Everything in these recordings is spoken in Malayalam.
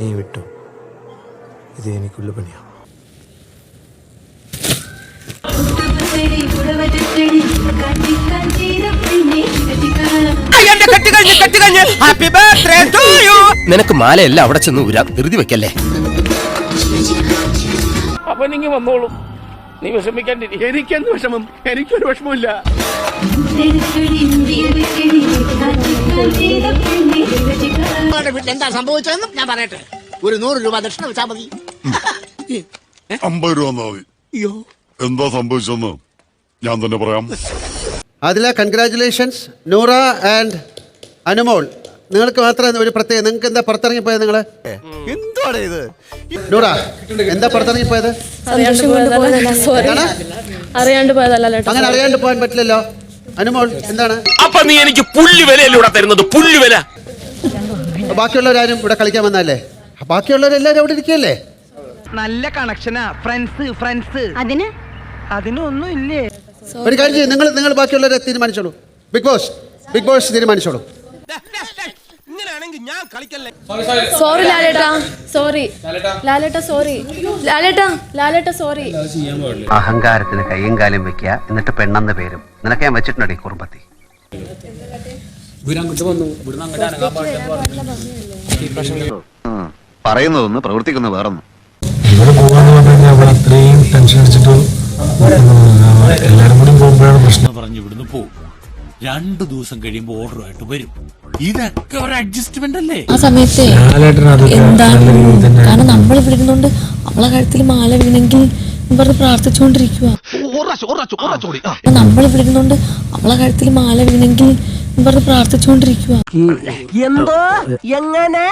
ഫുള്ള് വിട്ടു. ഇത് എനിക്കുള്ള പണിയാണ് നിനക്ക് മാലയല്ല അവിടെ ചെന്ന് ഊരാ ധൃതി വെക്കല്ലേ? അപ്പൊ നിങ്ങ വന്നോളൂ. നീ വിഷമിക്കാണ്ടിരി. എനിക്കെന്ത് വിഷമം? എനിക്കൊരു വിഷമമില്ല തെരുക്കടി, നിങ്ങളുടെ വീട്ടിൽ എന്താ സംഭവിച്ചതെന്നും ഞാൻ പറയട്ടെ. ഒരു നൂറ് രൂപ ദക്ഷിണ വെച്ചാൽ മതി. അമ്പത് രൂപ തന്നാ മതി. എന്താ സംഭവിച്ചെന്ന് ഞാൻ തന്നെ പറയാം. അതിലെ കൺഗ്രാറ്റുലേഷൻസ് നൂറ ആൻഡ് അനുമോൾ. നിങ്ങൾക്ക് മാത്രം ഒരു പ്രത്യേകം നിങ്ങൾക്ക് എന്താ പുറത്തിറങ്ങിപ്പോയത് നിങ്ങൾ നിങ്ങൾ ഇത്? നൂറ എന്താ പുറത്തിറങ്ങിപ്പോയത്? പോയത് കൊണ്ട് പോയതല്ല. സോറി എന്താണ്? അറിയാണ്ട് പോയതല്ല ലേട്ടാ അങ്ങനെ അറിയാണ്ട് പോകാൻ പറ്റില്ലല്ലോ. അനുമോൾ എന്താണ്? അപ്പൊ നീ എനിക്ക് പുല്ല് വിലയല്ലൂടെ തരുന്നത്? പുല്ല് വില. ബാക്കിയുള്ളവരാരും ഇവിടെ കളിക്കാൻ വന്നല്ലേ ബാക്കിയുള്ളവരെല്ലാവരും അവിടെ ഇരിക്കല്ലേ നല്ല കണക്ഷനാ. Friends friends. അതിന്? അതിനൊന്നും ഇല്ലേ ഒരു കാര്യം ചെയ്യും നിങ്ങൾ നിങ്ങൾ ബാക്കിയുള്ളവരെ തീരുമാനിച്ചോളൂ. ബിഗ് ബോസ് ബിഗ് ബോസ് തീരുമാനിച്ചോളൂ. ഇങ്ങനെയാണെങ്കിൽ ഞാൻ കളിക്കല്ലേ? സോറി ലാലേട്ടാ. സോറി ലാലേട്ടാ. സോറി ലാലേട്ടാ ലാലേട്ടാ സോറി അഹങ്കാരത്തിന് കയ്യും കാലും വെക്കുക എന്നിട്ട് പെണ്ണെന്ന പേരും. നിനക്ക് ഞാൻ വെച്ചിട്ടുണ്ടോ ഈ പ്രശ്നം പറയുന്നതൊന്ന് പ്രവർത്തിക്കുന്ന വേറൊന്നും. ഇവിടെ പോകാന്ന് പറഞ്ഞു കഴിഞ്ഞാൽ അവിടെ അത്രയും ടെൻഷൻ അടിച്ചിട്ട് എല്ലാരും കൂടി പോകുമ്പോഴാണ് പ്രശ്നം. പറഞ്ഞു ഇവിടുന്ന് പോകും. രണ്ടു ദിവസം കഴിയുമ്പോൾ ഓർഡറുമായിട്ട് വരും. ഇതൊക്കെ ഒരു അഡ്ജസ്റ്റ്മെന്റ് അല്ലേ? ആ സമയത്തെ എന്താണ്? കാരണം നമ്മൾ വിളിക്കുന്നോണ്ട് അവളെ കഴുത്തിൽ മാല വീണെങ്കിൽ പറഞ്ഞ് പ്രാർത്ഥിച്ചുകൊണ്ടിരിക്കുക നമ്മൾ വിളിക്കുന്നോണ്ട് അവളെ കഴുത്തിൽ മാല വീണെങ്കിൽ വെറുതെ പ്രാർത്ഥിച്ചുകൊണ്ടിരിക്കുക എന്തോ? എങ്ങനെ?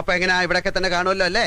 അപ്പൊ എങ്ങനെ ഇവിടൊക്കെ തന്നെ കാണുമല്ലോ അല്ലേ?